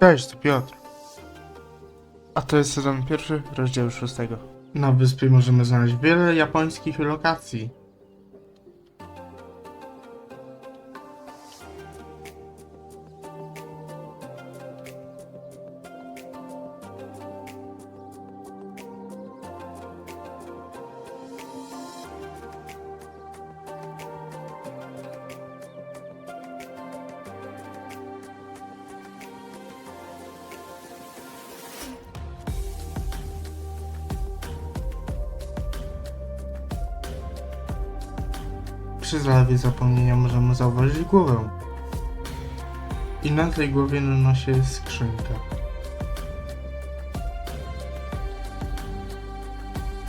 Cześć, to Piotr. A to jest sezon pierwszy, rozdział szóstego. Na wyspie możemy znaleźć wiele japońskich lokacji. Przy zalewie zapomnienia możemy zauważyć głowę. I na tej głowie no się jest skrzynka.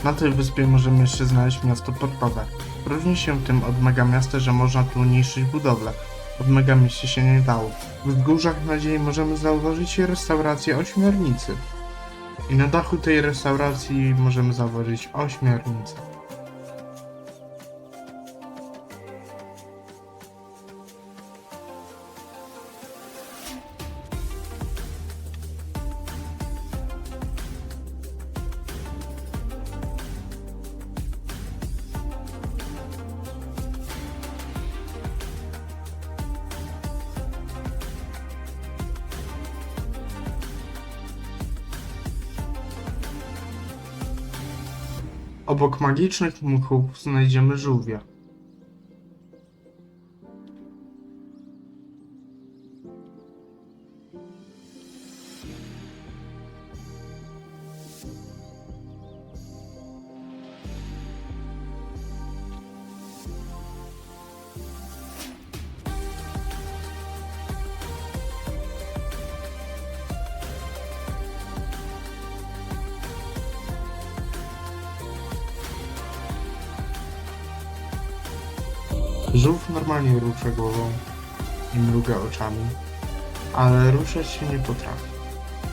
Na tej wyspie możemy jeszcze znaleźć miasto portowe. Różni się tym od megamiasta, że można tu niszczyć budowle. Od megamieście się nie dało. W wzgórzach nadziei możemy zauważyć restaurację ośmiornicy. I na dachu tej restauracji możemy zauważyć ośmiornicę. Obok magicznych muchów znajdziemy żółwia. Żółw normalnie rusza głową i mruga oczami, ale ruszać się nie potrafi.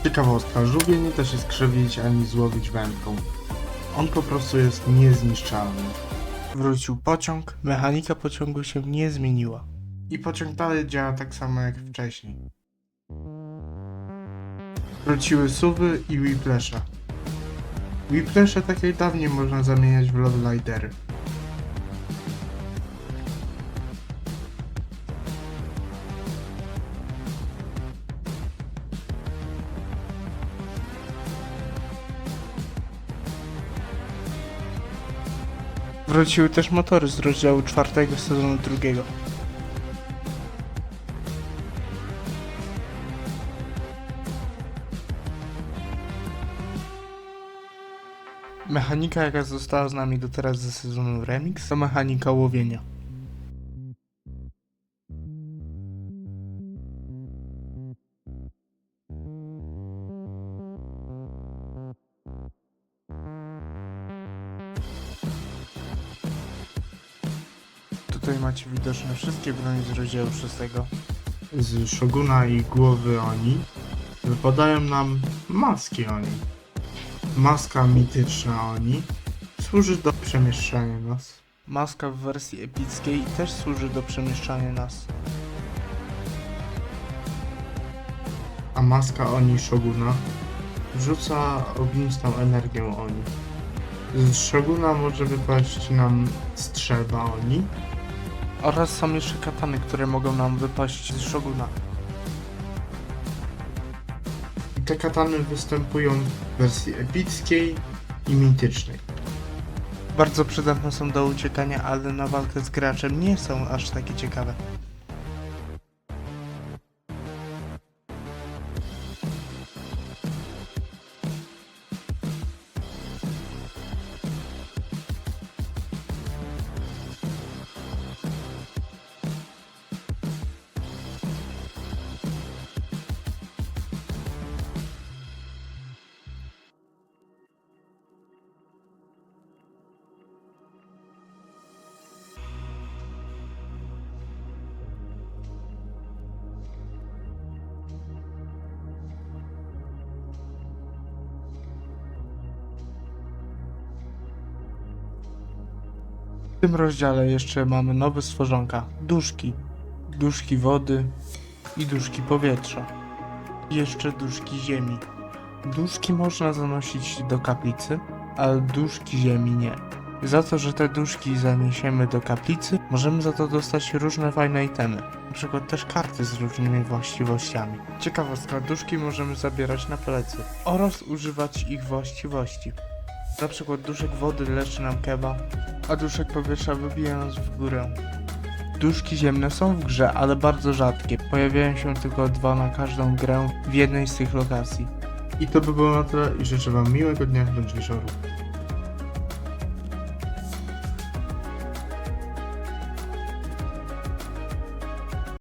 Ciekawostka, żółwie nie da się skrzywić ani złowić wędką. On po prostu jest niezniszczalny. Wrócił pociąg, mechanika pociągu się nie zmieniła. I pociąg dalej działa tak samo jak wcześniej. Wróciły suwy i whiplashe. Whiplashe tak jak dawniej można zamieniać w lowlidery. Wróciły też motory z rozdziału czwartego sezonu drugiego. Mechanika, jaka została z nami do teraz ze sezonu Remix, to mechanika łowienia. Tutaj macie widoczne wszystkie broni z rozdziału szóstego. Z Shoguna i głowy Oni wypadają nam maski Oni. Maska mityczna Oni służy do przemieszczania nas. Maska w wersji epickiej też służy do przemieszczania nas. A maska Oni Shoguna rzuca ognistą energię Oni. Z Shoguna może wypaść nam strzelba Oni. Oraz są jeszcze katany, które mogą nam wypaść z Shoguna. I te katany występują w wersji epickiej i mitycznej. Bardzo przydatne są do uciekania, ale na walkę z graczem nie są aż takie ciekawe. Tym rozdziale jeszcze mamy nowe stworzonka. Duszki. Duszki wody i duszki powietrza. I Jeszcze duszki ziemi. Duszki można zanosić do kaplicy, ale duszki ziemi nie. Za to, że te duszki zaniesiemy do kaplicy, możemy za to dostać różne fajne itemy. Przykład też karty z różnymi właściwościami. Ciekawostka, duszki możemy zabierać na plecy oraz używać ich właściwości. Na przykład duszek wody leczy nam keba, a duszek powietrza wybija nas w górę. Duszki ziemne są w grze, ale bardzo rzadkie. Pojawiają się tylko dwa na każdą grę w jednej z tych lokacji. I to by było na tyle i życzę wam miłego dnia bądź wieczoru.